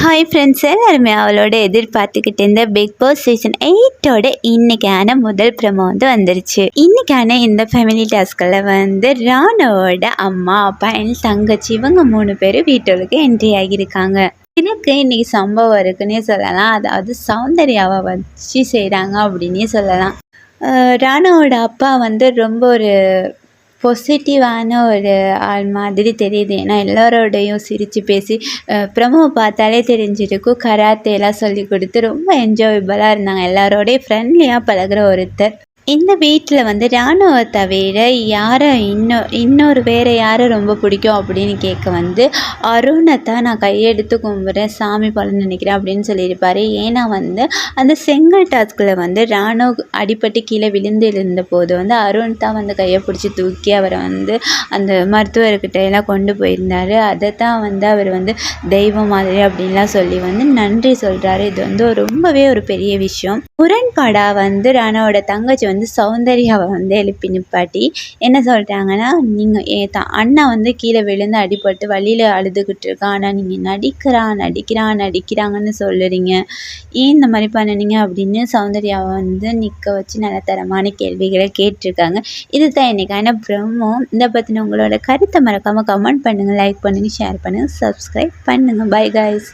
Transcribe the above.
Hi friends எல்லாருமே அவளோட எதிர்பார்த்துக்கிட்டு இருந்த பிக் பாஸ் சீசன் எயிட்டோட இன்னைக்கான முதல் ப்ரமோ வந்து வந்துருச்சு. இன்னைக்கான இந்த ஃபேமிலி டாஸ்கில் வந்து ராணுவோட அம்மா அப்பா என் தங்கச்சி இவங்க மூணு பேரும் வீட்டுக்கு என்ட்ரி ஆகியிருக்காங்க. எனக்கு இன்னைக்கு சம்பவம் இருக்குன்னே சொல்லலாம். அதாவது சௌந்தர்யாவை வச்சு செய்கிறாங்க அப்படின்னே சொல்லலாம். ராணுவோட அப்பா வந்து ரொம்ப ஒரு பாசிட்டிவான ஒரு ஆள் மாதிரி தெரியுது. ஏன்னா எல்லோரோடையும் சிரித்து பேசி ப்ரமோ பார்த்தாலே தெரிஞ்சிருக்கும். கராத்தேலாம் சொல்லி கொடுத்து ரொம்ப என்ஜாயபுளாக இருந்தாங்க. எல்லாரோடையும் ஃப்ரெண்ட்லியாக பழகுற ஒருத்தர். இந்த வீட்டில் வந்து ராணுவை தவிர யாரை இன்னும் இன்னொரு வேறு யாரை ரொம்ப பிடிக்கும் அப்படின்னு கேட்க வந்து அருணை தான் நான் கையெடுத்து கும்பிட்றேன் சாமி பலன் நினைக்கிறேன் அப்படின்னு சொல்லியிருப்பார். ஏன்னா வந்து அந்த செங்கல் டாஸ்கில் வந்து ராணுவ அடிப்பட்டு கீழே விழுந்து இருந்த போது வந்து அருண் தான் வந்து கையை பிடிச்சி தூக்கி அவரை வந்து அந்த மருத்துவர்கிட்ட எல்லாம் கொண்டு போயிருந்தார். அதை தான் வந்து அவர் வந்து தெய்வம் மாதிரி அப்படின்லாம் சொல்லி வந்து நன்றி சொல்கிறாரு இது வந்து ரொம்பவே ஒரு பெரிய விஷயம். முரண்பாடாக வந்து ராணாவோட தங்கச்சி வந்து வந்து சௌந்தர்யாவை வந்து எழுப்பி நிப்பாட்டி என்ன சொல்கிறாங்கன்னா நீங்கள் ஏ த அண்ணா வந்து கீழே விழுந்து அடிபட்டு வழியில் அழுதுகிட்டு இருக்கான். ஆனால் நீங்கள் நடிக்கிறான் நடிக்கிறான் நடிக்கிறாங்கன்னு சொல்லுறீங்க. ஏன் இந்த மாதிரி பண்ணுனீங்க அப்படின்னு சௌந்தர்யாவை வந்து நிற்க வச்சு நல்ல தரமான கேள்விகளை கேட்டிருக்காங்க. இதுதான் இன்னைக்கான ப்ரமோ. இதை பற்றின உங்களோட கருத்தை மறக்காமல் கமெண்ட் பண்ணுங்கள் லைக் பண்ணுங்கள் ஷேர் பண்ணுங்கள் சப்ஸ்கிரைப் பண்ணுங்கள் பை காய்ஸ்